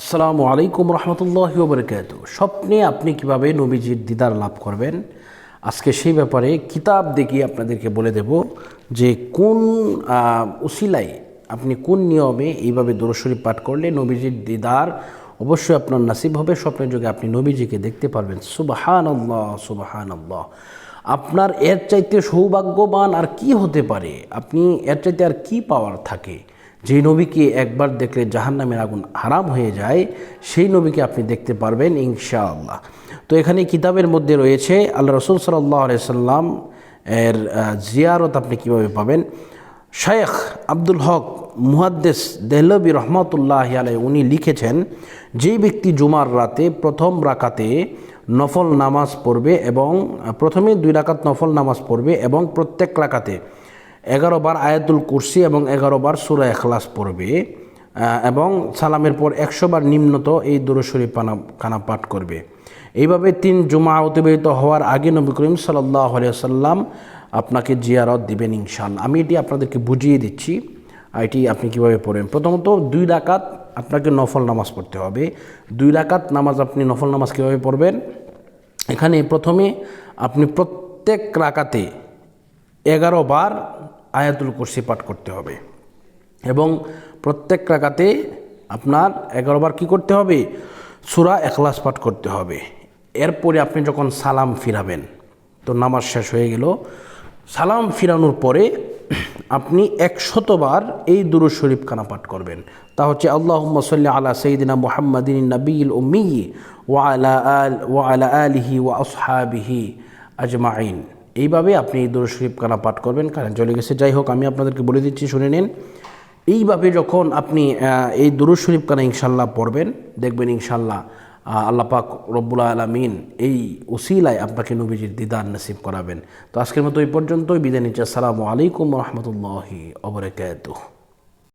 আসসালামু আলাইকুম রহমতুল্লাহ বরকাত স্বপ্নে আপনি কীভাবে নবীজির দিদার লাভ করবেন? আজকে সেই ব্যাপারে কিতাব দেখিয়ে আপনাদেরকে বলে দেব যে কোন আহ, উসিলায় আপনি কোন নিয়মে এইভাবে দরশরী পাঠ করলে নবীজির দিদার অবশ্যই আপনার নাসিব হবে। স্বপ্নের যুগে আপনি নবীজিকে দেখতে পারবেন। সুবাহান আল্লাহ সুবাহান আল্লাহ আপনার এর চাইতে সৌভাগ্যবান আর কি হতে পারে? আপনি এর চাইতে আর কি পাওয়ার থাকে? যে নবীকে একবার দেখলে জাহান্নামের আগুন হারাম হয়ে যায়, সেই নবীকে আপনি দেখতে পারবেন ইনশাআল্লাহ। তো এখানে কিতাবের মধ্যে রয়েছে, আল্লাহ রসুল সাল্লাহ সাল্লাম এর জিয়ারত আপনি কীভাবে পাবেন? শেখ আব্দুল হক মুহাদ্দেস দেহলবী রহমতুল্লাহ আলাই উনি লিখেছেন যেই ব্যক্তি জুমার রাতে প্রথম রাকাতে নফল নামাজ পড়বে এবং, প্রথমে দুই রাকাত নফল নামাজ পড়বে এবং প্রত্যেক রাকাতে এগারো বার আয়াতুল কুরসি এবং এগারো বার সুরা এখলাস পড়বে এবং সালামের পর একশো বার নিম্নত এই দুরশরী পানা কানা পাঠ করবে। এইভাবে তিন জুমা অতিবাহিত হওয়ার আগে নবী করিম সাল্লাহ সাল্লাম আপনাকে জিয়ারত দিবেন ইনশাল্লাহ আমি এটি আপনাদেরকে বুঝিয়ে দিচ্ছি এটি আপনি কীভাবে পড়বেন প্রথমত, দুই রাকাত আপনাকে নফল নামাজ পড়তে হবে। দুই রাকাত নামাজ আপনি নফল নামাজ কীভাবে পড়বেন? এখানে প্রথমে আপনি প্রত্যেক রাকাতে এগারো বার আয়াতুল কুরসি পাঠ করতে হবে। এবং প্রত্যেক রাকাতে আপনার এগারো বার কী করতে হবে? সুরা এখলাস পাঠ করতে হবে। এরপরে আপনি যখন সালাম ফিরাবেন, তো নামাজ শেষ হয়ে গেল। সালাম ফিরানোর পরে আপনি একশতবার এই দুরু শরীফ খানা পাঠ করবেন। তা হচ্ছে আল্লাহ সাল্লি আলা সঈদিনা মোহাম্মদিন নবীল ও মি ওয়া আলা আল, ওয়া আলা আলিহি ওয়া আসহাবিহি আজমাইন এইভাবে আপনি এই শরীফ কানা পাঠ করবেন কারেন্ট চলে গেছে। যাই হোক, আমি আপনাদেরকে বলে দিচ্ছি, শুনে নিন। এইভাবে যখন আপনি এই দুরুজ শরীফ কানা ইনশাল্লাহ পড়বেন, দেখবেন ইনশাল্লাহ আল্লাহ পাক রব্বুল আলমিন এই উসিলায় আপনাকে নবীজির দিদার নসিব করাবেন। তো আজকের মতো এই পর্যন্তই। বিদায় নিচ্ছি। আসসালামু আলাইকুম রহমতুল্লাহি অবরাকাতুহ